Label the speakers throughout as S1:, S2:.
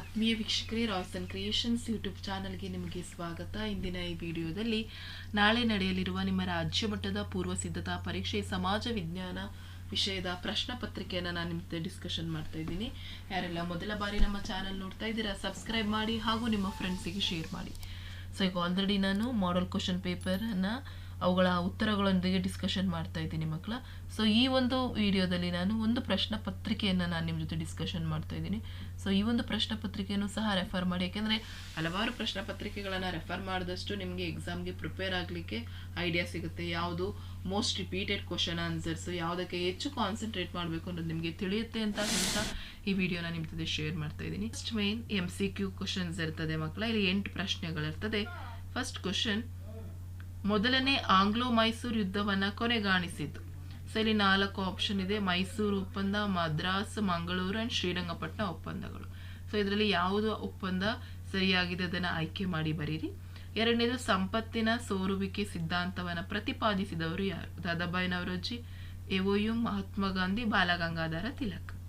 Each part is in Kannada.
S1: ಆತ್ಮೀಯ ವೀಕ್ಷಕರೇ ರಾಯ್ಸ್ ಅಂಡ್ ಕ್ರಿಯೇಷನ್ಸ್ ಯೂಟ್ಯೂಬ್ ಚಾನಲ್ಗೆ ನಿಮಗೆ ಸ್ವಾಗತ. ಇಂದಿನ ಈ ವಿಡಿಯೋದಲ್ಲಿ ನಾಳೆ ನಡೆಯಲಿರುವ ನಿಮ್ಮ ರಾಜ್ಯ ಮಟ್ಟದ ಪೂರ್ವ ಸಿದ್ಧತಾ ಪರೀಕ್ಷೆ ಸಮಾಜ ವಿಜ್ಞಾನ ವಿಷಯದ ಪ್ರಶ್ನೆ ಪತ್ರಿಕೆಯನ್ನು ನಾನು ನಿಮ್ಮ ಜೊತೆ ಡಿಸ್ಕಷನ್ ಮಾಡ್ತಾ ಇದ್ದೀನಿ. ಯಾರೆಲ್ಲ ಮೊದಲ ಬಾರಿ ನಮ್ಮ ಚಾನಲ್ ನೋಡ್ತಾ ಇದ್ದೀರಾ ಸಬ್ಸ್ಕ್ರೈಬ್ ಮಾಡಿ ಹಾಗೂ ನಿಮ್ಮ ಫ್ರೆಂಡ್ಸಿಗೆ ಶೇರ್ ಮಾಡಿ. ಸೊ ಈಗ ಆಲ್ರೆಡಿ ನಾನು ಮಾಡಲ್ ಕ್ವಶನ್ ಪೇಪರನ್ನು ಅವುಗಳ ಉತ್ತರಗಳೊಂದಿಗೆ ಡಿಸ್ಕಷನ್ ಮಾಡ್ತಾ ಇದ್ದೀನಿ ಮಕ್ಕಳ. ಸೊ ಈ ಒಂದು ವಿಡಿಯೋದಲ್ಲಿ ನಾನು ಒಂದು ಪ್ರಶ್ನೆ ಪತ್ರಿಕೆಯನ್ನು ನಾನು ನಿಮ್ಮ ಜೊತೆ ಡಿಸ್ಕಷನ್ ಮಾಡ್ತಾ ಇದ್ದೀನಿ. ಸೊ ಈ ಒಂದು ಪ್ರಶ್ನೆ ಪತ್ರಿಕೆಯನ್ನು ಸಹ ರೆಫರ್ ಮಾಡಿ. ಯಾಕೆಂದರೆ ಹಲವಾರು ಪ್ರಶ್ನೆ ಪತ್ರಿಕೆಗಳನ್ನು ರೆಫರ್ ಮಾಡಿದಷ್ಟು ನಿಮಗೆ ಎಕ್ಸಾಮ್ಗೆ ಪ್ರಿಪೇರ್ ಆಗಲಿಕ್ಕೆ ಐಡಿಯಾ ಸಿಗುತ್ತೆ. ಯಾವುದು ಮೋಸ್ಟ್ ರಿಪೀಟೆಡ್ ಕ್ವಶನ್ ಆನ್ಸರ್ಸ್ ಯಾವುದಕ್ಕೆ ಹೆಚ್ಚು ಕಾನ್ಸಂಟ್ರೇಟ್ ಮಾಡಬೇಕು ಅನ್ನೋದು ನಿಮಗೆ ತಿಳಿಯುತ್ತೆ ಅಂತ ಹೇಳ್ತಾ ಈ ವಿಡಿಯೋನ ನಿಮ್ಮ ಜೊತೆ ಶೇರ್ ಮಾಡ್ತಾ ಇದ್ದೀನಿ. First main M C Q questions ಇರ್ತದೆ ಮಕ್ಕಳ. ಇಲ್ಲಿ ಎಂಟು ಪ್ರಶ್ನೆಗಳಿರ್ತದೆ. ಫಸ್ಟ್ ಕ್ವಶನ್ ಮೊದಲನೇ ಆಂಗ್ಲೋ ಮೈಸೂರು ಯುದ್ಧವನ್ನು ಕೊನೆಗಾಣಿಸಿತು. ಸರಿ ನಾಲ್ಕು ಆಪ್ಷನ್ ಇದೆ. ಮೈಸೂರು ಒಪ್ಪಂದ, ಮದ್ರಾಸ್, ಮಂಗಳೂರು ಆ್ಯಂಡ್ ಶ್ರೀರಂಗಪಟ್ಟಣ ಒಪ್ಪಂದಗಳು. ಸೊ ಇದರಲ್ಲಿ ಯಾವುದು ಒಪ್ಪಂದ ಸರಿಯಾಗಿದೆ ಅದನ್ನು ಆಯ್ಕೆ ಮಾಡಿ ಬರೀರಿ. ಎರಡನೇದು, ಸಂಪತ್ತಿನ ಸೋರುವಿಕೆ ಸಿದ್ಧಾಂತವನ್ನು ಪ್ರತಿಪಾದಿಸಿದವರು ಯಾರು? ದಾದಾಬಾಯಿ ನವರೋಜಿ ಎಒಯು ಮಹಾತ್ಮ ಗಾಂಧಿ, ಬಾಲಗಂಗಾಧರ ತಿಲಕ್.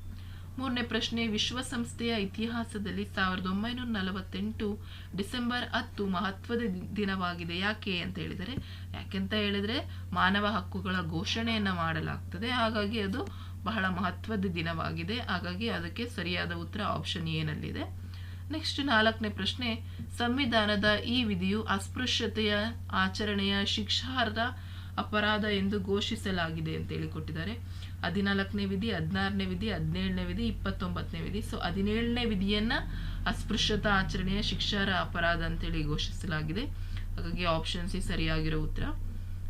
S1: ಮೂರನೇ ಪ್ರಶ್ನೆ, ವಿಶ್ವಸಂಸ್ಥೆಯ ಇತಿಹಾಸದಲ್ಲಿ ಸಾವಿರದ ಒಂಬೈನೂರ ನಲವತ್ತೆಂಟು ಡಿಸೆಂಬರ್ ಹತ್ತು ಮಹತ್ವದ ದಿನವಾಗಿದೆ. ಯಾಕೆ ಅಂತ ಹೇಳಿದರೆ, ಯಾಕೆಂತ ಹೇಳಿದರೆ ಮಾನವ ಹಕ್ಕುಗಳ ಘೋಷಣೆಯನ್ನು ಮಾಡಲಾಗ್ತದೆ. ಹಾಗಾಗಿ ಅದು ಬಹಳ ಮಹತ್ವದ ದಿನವಾಗಿದೆ. ಹಾಗಾಗಿ ಅದಕ್ಕೆ ಸರಿಯಾದ ಉತ್ತರ ಆಪ್ಷನ್ ಏನಲ್ಲಿದೆ ನೆಕ್ಸ್ಟ್ ನಾಲ್ಕನೇ ಪ್ರಶ್ನೆ, ಸಂವಿಧಾನದ ಈ ವಿಧಿಯು ಅಸ್ಪೃಶ್ಯತೆಯ ಆಚರಣೆಯ ಶಿಕ್ಷಾರ್ಹ ಅಪರಾಧ ಎಂದು ಘೋಷಿಸಲಾಗಿದೆ ಅಂತ ಹೇಳಿ ಕೊಟ್ಟಿದ್ದಾರೆ ಹದಿನಾಲ್ಕನೇ ವಿಧಿ, ಹದಿನಾರನೇ ವಿಧಿ, ಹದಿನೇಳನೇ ವಿಧಿ, ಇಪ್ಪತ್ತೊಂಬತ್ತನೇ ವಿಧಿ. ಸೊ ಹದಿನೇಳನೇ ವಿಧಿಯನ್ನ ಅಸ್ಪೃಶ್ಯತಾ ಆಚರಣೆಯ ಶಿಕ್ಷಾರ ಅಪರಾಧ ಅಂತೇಳಿ ಘೋಷಿಸಲಾಗಿದೆ. ಹಾಗಾಗಿ ಆಪ್ಷನ್ ಸಿ ಸರಿಯಾಗಿರೋ ಉತ್ತರ.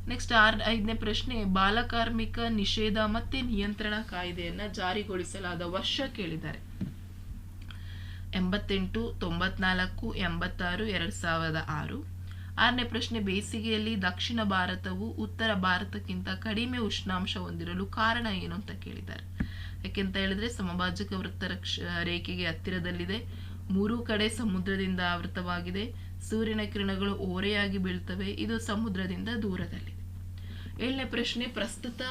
S1: ನೆಕ್ಸ್ಟ್ ಆರ್ ಐದನೇ ಪ್ರಶ್ನೆ, ಬಾಲಕಾರ್ಮಿಕ ನಿಷೇಧ ಮತ್ತೆ ನಿಯಂತ್ರಣ ಕಾಯ್ದೆಯನ್ನ ಜಾರಿಗೊಳಿಸಲಾದ ವರ್ಷ ಕೇಳಿದ್ದಾರೆ. ಎಂಬತ್ತೆಂಟು, ತೊಂಬತ್ನಾಲ್ಕು, ಎಂಬತ್ತಾರು, ಎರಡು ಸಾವಿರದ ಆರು. ಆರನೇ ಪ್ರಶ್ನೆ, ಬೇಸಿಗೆಯಲ್ಲಿ ದಕ್ಷಿಣ ಭಾರತವು ಉತ್ತರ ಭಾರತಕ್ಕಿಂತ ಕಡಿಮೆ ಉಷ್ಣಾಂಶ ಹೊಂದಿರಲು ಕಾರಣ ಏನು ಅಂತ ಕೇಳಿದ್ದಾರೆ. ಯಾಕೆಂತ ಹೇಳಿದ್ರೆ, ಸಮಭಾಜಕ ವೃತ್ತ ರಕ್ಷ, ರೇಖೆಗೆ ಹತ್ತಿರದಲ್ಲಿದೆ. ಮೂರು ಕಡೆ ಸಮುದ್ರದಿಂದ ಆವೃತವಾಗಿದೆ. ಸೂರ್ಯನ ಕಿರಣಗಳು ಓರೆಯಾಗಿ ಬೀಳ್ತವೆ. ಇದು ಸಮುದ್ರದಿಂದ ದೂರದಲ್ಲಿದೆ. ಏಳನೇ ಪ್ರಶ್ನೆ, ಪ್ರಸ್ತುತ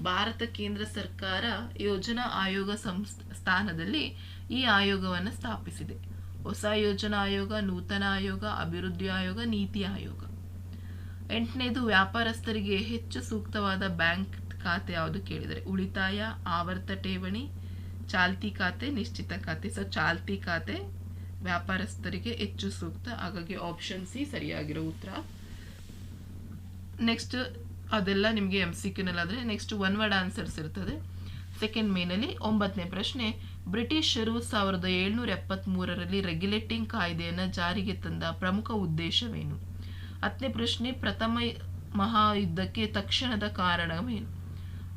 S1: ಭಾರತ ಕೇಂದ್ರ ಸರ್ಕಾರ ಯೋಜನಾ ಆಯೋಗ ಸಂಸ್ಥಾನದಲ್ಲಿ ಸ್ಥಾನದಲ್ಲಿ ಈ ಆಯೋಗವನ್ನು ಸ್ಥಾಪಿಸಿದೆ. ಹೊಸ ಯೋಜನಾ ಆಯೋಗ, ನೂತನ ಆಯೋಗ, ಅಭಿವೃದ್ಧಿ ಆಯೋಗ, ನೀತಿ ಆಯೋಗ. ಎಂಟನೇದು, ವ್ಯಾಪಾರಸ್ಥರಿಗೆ ಹೆಚ್ಚು ಸೂಕ್ತವಾದ ಬ್ಯಾಂಕ್ ಖಾತೆ ಯಾವುದು ಕೇಳಿದರೆ? ಉಳಿತಾಯ, ಆವರ್ತ ಠೇವಣಿ, ಚಾಲ್ತಿ ಖಾತೆ, ನಿಶ್ಚಿತ ಖಾತೆ. ಸೊ ಚಾಲ್ತಿ ಖಾತೆ ವ್ಯಾಪಾರಸ್ಥರಿಗೆ ಹೆಚ್ಚು ಸೂಕ್ತ. ಹಾಗಾಗಿ ಆಪ್ಷನ್ ಸಿ ಸರಿಯಾಗಿರೋ ಉತ್ತರ. ನೆಕ್ಸ್ಟ್ ಅದೆಲ್ಲ ನಿಮಗೆ ಎಂ ಸಿ ಕ್ಯೂನಲ್ಲಾದರೆ ನೆಕ್ಸ್ಟ್ ಒನ್ ವರ್ಡ್ ಆನ್ಸರ್ಸ್ ಇರ್ತದೆ. ಸೆಕೆಂಡ್ ಮೇನಲ್ಲಿ ಒಂಬತ್ತನೇ ಪ್ರಶ್ನೆ ಬ್ರಿಟಿಷರು ಸಾವಿರದ ಏಳ್ನೂರ ಎಪ್ಪತ್ತ್ಮೂರರಲ್ಲಿ ರೆಗ್ಯುಲೇಟಿಂಗ್ ಕಾಯ್ದೆಯನ್ನು ಜಾರಿಗೆ ತಂದ ಪ್ರಮುಖ ಉದ್ದೇಶವೇನು? ಹತ್ತನೇ ಪ್ರಶ್ನೆ, ಪ್ರಥಮ ಮಹಾಯುದ್ಧಕ್ಕೆ ತಕ್ಷಣದ ಕಾರಣವೇನು?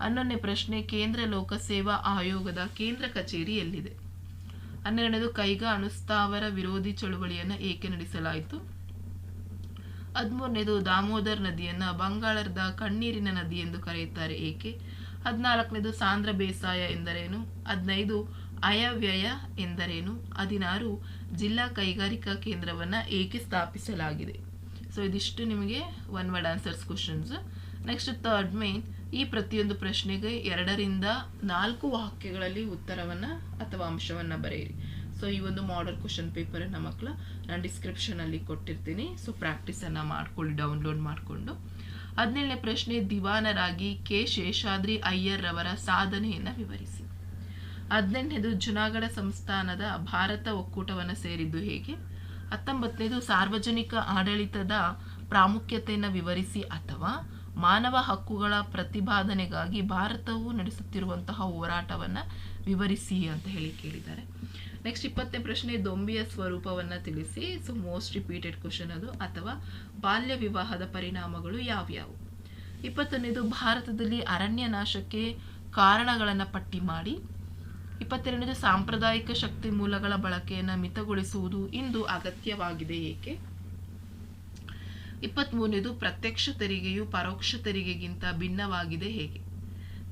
S1: ಹನ್ನೊಂದನೇ ಪ್ರಶ್ನೆ, ಕೇಂದ್ರ ಲೋಕಸೇವಾ ಆಯೋಗದ ಕೇಂದ್ರ ಕಚೇರಿ ಎಲ್ಲಿದೆ? ಹನ್ನೆರಡನೇದು, ಕೈಗಾ ಅನುಸ್ಥಾವರ ವಿರೋಧಿ ಚಳುವಳಿಯನ್ನು ಏಕೆ ನಡೆಸಲಾಯಿತು? ಹದಿಮೂರನೇದು, ದಾಮೋದರ್ ನದಿಯನ್ನ ಬಂಗಾಳದ ಕಣ್ಣೀರಿನ ನದಿ ಎಂದು ಕರೆಯುತ್ತಾರೆ ಏಕೆ? ಹದಿನಾಲ್ಕನೇದು ಸಾಂದ್ರ ಬೇಸಾಯ ಎಂದರೇನು? ಹದಿನೈದು ಅಯವ್ಯಯ ಎಂದರೇನು? ಹದಿನಾರು ಜಿಲ್ಲಾ ಕೈಗಾರಿಕಾ ಕೇಂದ್ರವನ್ನ ಏಕೆ ಸ್ಥಾಪಿಸಲಾಗಿದೆ? ಸೊ ಇದಿಷ್ಟು ನಿಮಗೆ one word answers questions next third main ಈ ಪ್ರತಿಯೊಂದು ಪ್ರಶ್ನೆಗೆ ಎರಡರಿಂದ ನಾಲ್ಕು ವಾಕ್ಯಗಳಲ್ಲಿ ಉತ್ತರವನ್ನ ಅಥವಾ ಅಂಶವನ್ನು ಬರೆಯಿರಿ. ಸೊ ಈ ಒಂದು ಮಾಡಲ್ ಕ್ವಶನ್ ಪೇಪರನ್ನು ಮಕ್ಕಳು ನಾನು ಡಿಸ್ಕ್ರಿಪ್ಷನಲ್ಲಿ ಕೊಟ್ಟಿರ್ತೀನಿ. ಸೊ ಪ್ರಾಕ್ಟೀಸನ್ನು ಮಾಡ್ಕೊಳ್ಳಿ ಡೌನ್ಲೋಡ್ ಮಾಡಿಕೊಂಡು. ಹದಿನೇಳನೇ ಪ್ರಶ್ನೆ, ದಿವಾನರಾಗಿ ಕೆ. ಶೇಷಾದ್ರಿ ಅಯ್ಯರ್ ರವರ ಸಾಧನೆಯನ್ನು ವಿವರಿಸಿ. ಹದಿನೆಂಟನೇದು ಜುನಾಗಢ ಸಂಸ್ಥಾನದ ಭಾರತ ಒಕ್ಕೂಟವನ್ನು ಸೇರಿದ್ದು ಹೇಗೆ? ಹತ್ತೊಂಬತ್ತನೇದು ಸಾರ್ವಜನಿಕ ಆಡಳಿತದ ಪ್ರಾಮುಖ್ಯತೆಯನ್ನು ವಿವರಿಸಿ ಅಥವಾ ಮಾನವ ಹಕ್ಕುಗಳ ಪ್ರತಿಪಾದನೆಗಾಗಿ ಭಾರತವು ನಡೆಸುತ್ತಿರುವಂತಹ ಹೋರಾಟವನ್ನು ವಿವರಿಸಿ ಅಂತ ಹೇಳಿ ಕೇಳಿದ್ದಾರೆ. ನೆಕ್ಸ್ಟ್ ಇಪ್ಪತ್ತನೇ ಪ್ರಶ್ನೆ, ದೊಂಬಿಯ ಸ್ವರೂಪವನ್ನು ತಿಳಿಸಿ. ಸೊ ಮೋಸ್ಟ್ ರಿಪೀಟೆಡ್ ಕ್ವಶನ್ ಅದು. ಅಥವಾ ಬಾಲ್ಯ ವಿವಾಹದ ಪರಿಣಾಮಗಳು ಯಾವ್ಯಾವು? ಇಪ್ಪತ್ತೊಂದನೇದು, ಭಾರತದಲ್ಲಿ ಅರಣ್ಯ ನಾಶಕ್ಕೆ ಕಾರಣಗಳನ್ನು ಪಟ್ಟಿ ಮಾಡಿ. ಇಪ್ಪತ್ತೆರಡನೇದು ಸಾಂಪ್ರದಾಯಿಕ ಶಕ್ತಿ ಮೂಲಗಳ ಬಳಕೆಯನ್ನು ಮಿತಗೊಳಿಸುವುದು ಇಂದು ಅಗತ್ಯವಾಗಿದೆ ಏಕೆ? ಇಪ್ಪತ್ತ್ಮೂರನೇದು ಪ್ರತ್ಯಕ್ಷ ತೆರಿಗೆಯು ಪರೋಕ್ಷ ತೆರಿಗೆಗಿಂತ ಭಿನ್ನವಾಗಿದೆ ಹೇಗೆ?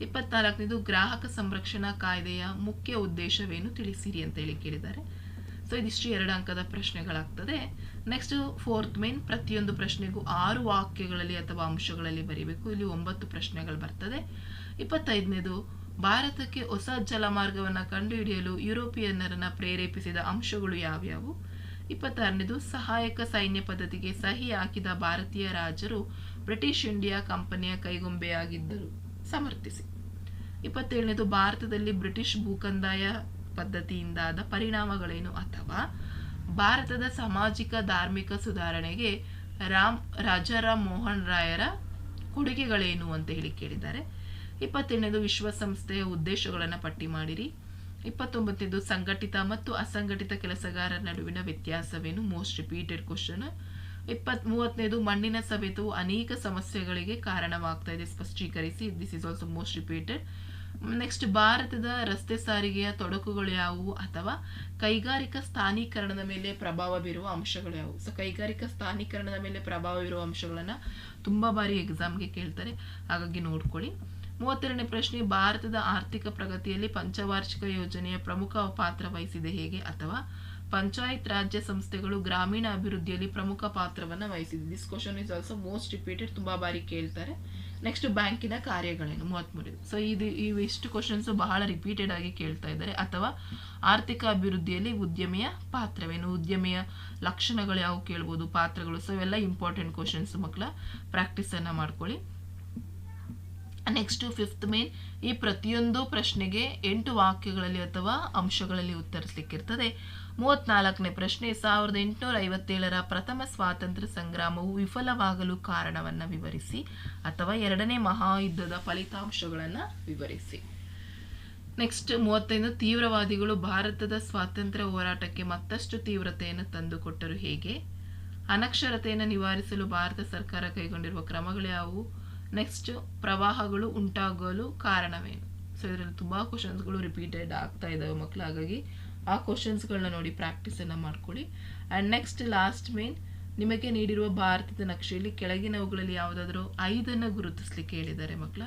S1: ಇಪ್ಪತ್ನಾಲ್ಕನೇದು ಗ್ರಾಹಕ ಸಂರಕ್ಷಣಾ ಕಾಯ್ದೆಯ ಮುಖ್ಯ ಉದ್ದೇಶವೇನು ತಿಳಿಸಿರಿ ಅಂತ ಹೇಳಿ ಕೇಳಿದ್ದಾರೆ. ಸೊ, ಇದಿಷ್ಟು ಎರಡು ಅಂಕದ ಪ್ರಶ್ನೆಗಳಾಗ್ತದೆ. ನೆಕ್ಸ್ಟ್ ಫೋರ್ತ್ ಮೇನ್ ಪ್ರತಿಯೊಂದು ಪ್ರಶ್ನೆಗೂ ಆರು ವಾಕ್ಯಗಳಲ್ಲಿ ಅಥವಾ ಅಂಶಗಳಲ್ಲಿ ಬರೀಬೇಕು. ಇಲ್ಲಿ ಒಂಬತ್ತು ಪ್ರಶ್ನೆಗಳು ಬರ್ತದೆ. ಇಪ್ಪತ್ತೈದನೇದು ಭಾರತಕ್ಕೆ ಹೊಸ ಜಲಮಾರ್ಗವನ್ನು ಕಂಡುಹಿಡಿಯಲು ಯುರೋಪಿಯನ್ನರನ್ನು ಪ್ರೇರೇಪಿಸಿದ ಅಂಶಗಳು ಯಾವ್ಯಾವು? ಇಪ್ಪತ್ತಾರನೇದು, ಸಹಾಯಕ ಸೈನ್ಯ ಪದ್ಧತಿಗೆ ಸಹಿ ಹಾಕಿದ ಭಾರತೀಯ ರಾಜರು ಬ್ರಿಟಿಷ್ ಇಂಡಿಯಾ ಕಂಪನಿಯ ಕೈಗೊಂಬೆಯಾಗಿದ್ದರು. ಸಮರ್ಥಿಸಿ. ಇಪ್ಪತ್ತೇಳನೇದು, ಭಾರತದಲ್ಲಿ ಬ್ರಿಟಿಷ್ ಭೂಕಂದಾಯ ಪದ್ಧತಿಯಿಂದಾದ ಪರಿಣಾಮಗಳೇನು ಅಥವಾ? ಭಾರತದ ಸಾಮಾಜಿಕ, ಧಾರ್ಮಿಕ ಸುಧಾರಣೆಗೆ ರಾಮ್, ರಾಜಾರಾಮ್ ಮೋಹನ್ ರಾಯರ ಕೊಡುಗೆಗಳೇನು ಅಂತ ಹೇಳಿ ಕೇಳಿದ್ದಾರೆ. ಇಪ್ಪತ್ತೆರಡನೇದು ವಿಶ್ವಸಂಸ್ಥೆಯ ಉದ್ದೇಶಗಳನ್ನು ಪಟ್ಟಿ ಮಾಡಿರಿ. ಇಪ್ಪತ್ತೊಂಬತ್ತನೇದು ಸಂಘಟಿತ ಮತ್ತು ಅಸಂಘಟಿತ ಕೆಲಸಗಾರರ ನಡುವಿನ ವ್ಯತ್ಯಾಸವೇನು? ಮೋಸ್ಟ್ ರಿಪೀಟೆಡ್ ಕ್ವಶನ್ ಇಪ್ಪತ್ ಮೂವತ್ತನೇದು ಮಣ್ಣಿನ ಸವೆತವು ಅನೇಕ ಸಮಸ್ಯೆಗಳಿಗೆ ಕಾರಣವಾಗ್ತಾ ಇದೆ. ಸ್ಪಷ್ಟೀಕರಿಸಿ. This is also most repeated next ಭಾರತದ ರಸ್ತೆ ಸಾರಿಗೆಯ ತೊಡಕುಗಳು ಯಾವುವು? ಅಥವಾ ಕೈಗಾರಿಕಾ ಸ್ಥಾನೀಕರಣದ ಮೇಲೆ ಪ್ರಭಾವ ಬೀರುವ ಅಂಶಗಳು ಯಾವುವು? ಸೊ ಕೈಗಾರಿಕಾ ಸ್ಥಾನೀಕರಣದ ಮೇಲೆ ಪ್ರಭಾವ ಬೀರುವ ಅಂಶಗಳನ್ನ ತುಂಬಾ ಬಾರಿ ಎಕ್ಸಾಮ್ಗೆ ಕೇಳ್ತಾರೆ. ಹಾಗಾಗಿ ನೋಡ್ಕೊಳ್ಳಿ. ಮೂವತ್ತೆರಡನೇ ಪ್ರಶ್ನೆ, ಭಾರತದ ಆರ್ಥಿಕ ಪ್ರಗತಿಯಲ್ಲಿ ಪಂಚವಾರ್ಷಿಕ ಯೋಜನೆಯ ಪ್ರಮುಖ ಪಾತ್ರ ವಹಿಸಿದೆ ಹೇಗೆ ಅಥವಾ ಪಂಚಾಯತ್ ರಾಜ್ಯ ಸಂಸ್ಥೆಗಳು ಗ್ರಾಮೀಣ ಅಭಿವೃದ್ಧಿಯಲ್ಲಿ ಪ್ರಮುಖ ಪಾತ್ರವನ್ನು ವಹಿಸಿದೆ? This question is also most repeated ತುಂಬ ಬಾರಿ ಕೇಳ್ತಾರೆ. ನೆಕ್ಸ್ಟ್ ಬ್ಯಾಂಕಿನ ಕಾರ್ಯಗಳೇನು? ಮೂವತ್ತ್ಮೂರು ಸೊ ಇದು ಇವಿಷ್ಟು ಕ್ವಶನ್ಸ್ ಬಹಳ ರಿಪೀಟೆಡ್ ಆಗಿ ಕೇಳ್ತಾ ಇದ್ದಾರೆ. ಅಥವಾ ಆರ್ಥಿಕ ಅಭಿವೃದ್ಧಿಯಲ್ಲಿ ಉದ್ಯಮಿಯ ಪಾತ್ರವೇನು? ಉದ್ಯಮಿಯ ಲಕ್ಷಣಗಳು ಯಾವ ಕೇಳ್ಬೋದು? ಪಾತ್ರಗಳು? ಸೊ ಇವೆಲ್ಲ ಇಂಪಾರ್ಟೆಂಟ್ ಕ್ವಶನ್ಸ್ ಮಕ್ಕಳ ಪ್ರಾಕ್ಟೀಸನ್ನು ಮಾಡ್ಕೊಳ್ಳಿ. ನೆಕ್ಸ್ಟ್ ಫಿಫ್ತ್ ಮೇನ್ ಈ ಪ್ರತಿಯೊಂದು ಪ್ರಶ್ನೆಗೆ ಎಂಟು ವಾಕ್ಯಗಳಲ್ಲಿ ಅಥವಾ ಅಂಶಗಳಲ್ಲಿ ಉತ್ತರಿಸಲಿಕ್ಕಿರ್ತದೆ. ಮೂವತ್ನಾಲ್ಕನೇ ಪ್ರಶ್ನೆ, ಸಾವಿರದ ಎಂಟುನೂರ ಐವತ್ತೇಳರ ಪ್ರಥಮ ಸ್ವಾತಂತ್ರ್ಯ ಸಂಗ್ರಾಮವು ವಿಫಲವಾಗಲು ಕಾರಣವನ್ನು ವಿವರಿಸಿ ಅಥವಾ ಎರಡನೇ ಮಹಾಯುದ್ಧದ ಫಲಿತಾಂಶಗಳನ್ನು ವಿವರಿಸಿ. ನೆಕ್ಸ್ಟ್ ಮೂವತ್ತೈದು, ತೀವ್ರವಾದಿಗಳು ಭಾರತದ ಸ್ವಾತಂತ್ರ್ಯ ಹೋರಾಟಕ್ಕೆ ಮತ್ತಷ್ಟು ತೀವ್ರತೆಯನ್ನು ತಂದುಕೊಟ್ಟರು ಹೇಗೆ? ಅನಕ್ಷರತೆಯನ್ನು ನಿವಾರಿಸಲು ಭಾರತ ಸರ್ಕಾರ ಕೈಗೊಂಡಿರುವ ಕ್ರಮಗಳು ಯಾವುವು? ನೆಕ್ಸ್ಟ್ ಪ್ರವಾಹಗಳು ಉಂಟಾಗಲು ಕಾರಣವೇನು? ಸೊ ಇದರಲ್ಲಿ ತುಂಬಾ ಕ್ವಶನ್ಸ್ಗಳು ರಿಪೀಟೆಡ್ ಆಗ್ತಾ ಇದ್ದಾವೆ ಮಕ್ಕಳು ಹಾಗಾಗಿ ಆ ಕ್ವಶನ್ಸ್ಗಳನ್ನ ನೋಡಿ ಪ್ರಾಕ್ಟೀಸನ್ನು ಮಾಡ್ಕೊಳ್ಳಿ. ಆ್ಯಂಡ್ ನೆಕ್ಸ್ಟ್ ಲಾಸ್ಟ್ ಮೇನ್ ನಿಮಗೆ ನೀಡಿರುವ ಭಾರತದ ನಕ್ಷೆಯಲ್ಲಿ ಕೆಳಗಿನವುಗಳಲ್ಲಿ ಯಾವುದಾದ್ರೂ ಐದನ್ನು ಗುರುತಿಸ್ಲಿಕ್ಕೆ ಹೇಳಿದ್ದಾರೆ ಮಕ್ಕಳ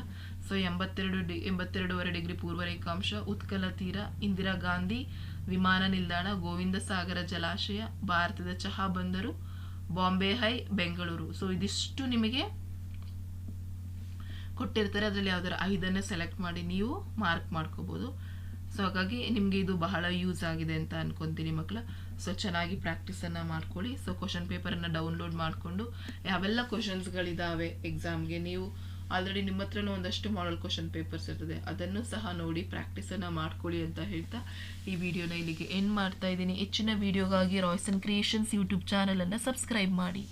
S1: ಸೊ ಎಂಬತ್ತೆರಡು ಡಿ, ಎಂಬತ್ತೆರಡೂವರೆ ಡಿಗ್ರಿ ಪೂರ್ವ ರೇಖಾಂಶ, ಉತ್ಕಲ ತೀರ, ಇಂದಿರಾ ಗಾಂಧಿ, ವಿಮಾನ ನಿಲ್ದಾಣ, ಗೋವಿಂದ ಸಾಗರ ಜಲಾಶಯ, ಭಾರತದ ಚಹಾ ಬಂದರು, ಬಾಂಬೆ ಹೈ, ಬೆಂಗಳೂರು. ಸೊ ಇದಿಷ್ಟು ನಿಮಗೆ ಕೊಟ್ಟಿರ್ತಾರೆ, ಅದರಲ್ಲಿ ಯಾವ್ದಾರು ಐದನ್ನು ಸೆಲೆಕ್ಟ್ ಮಾಡಿ ನೀವು ಮಾರ್ಕ್ ಮಾಡ್ಕೋಬೋದು. ಸೊ ಹಾಗಾಗಿ ನಿಮಗೆ ಇದು ಬಹಳ ಯೂಸ್ ಆಗಿದೆ ಅಂತ ಅನ್ಕೊಂತೀನಿ ಮಕ್ಕಳು ಸೊ ಚೆನ್ನಾಗಿ ಪ್ರಾಕ್ಟೀಸನ್ನು ಮಾಡ್ಕೊಳ್ಳಿ. ಸೊ ಕ್ವಶನ್ ಪೇಪರನ್ನು ಡೌನ್ಲೋಡ್ ಮಾಡಿಕೊಂಡು, ಯಾವೆಲ್ಲ ಕ್ವಶನ್ಸ್ಗಳಿದ್ದಾವೆ ಎಕ್ಸಾಮ್ಗೆ ನೀವು ಆಲ್ರೆಡಿ ನಿಮ್ಮ ಹತ್ರನೂ ಒಂದಷ್ಟು ಮಾಡಲ್ ಕ್ವಶನ್ ಪೇಪರ್ಸ್ ಇರ್ತದೆ. ಅದನ್ನು ಸಹ ನೋಡಿ ಪ್ರಾಕ್ಟೀಸನ್ನು ಮಾಡ್ಕೊಳ್ಳಿ ಅಂತ ಹೇಳ್ತಾ ಈ ವಿಡಿಯೋನ ಇಲ್ಲಿಗೆ ಎಂಡ್ ಮಾಡ್ತಾ ಇದ್ದೀನಿ. ಹೆಚ್ಚಿನ ವಿಡಿಯೋಗಾಗಿ ರಾಯ್ಸನ್ ಕ್ರಿಯೇಷನ್ಸ್ ಯೂಟ್ಯೂಬ್ ಚಾನಲನ್ನು ಸಬ್ಸ್ಕ್ರೈಬ್ ಮಾಡಿ.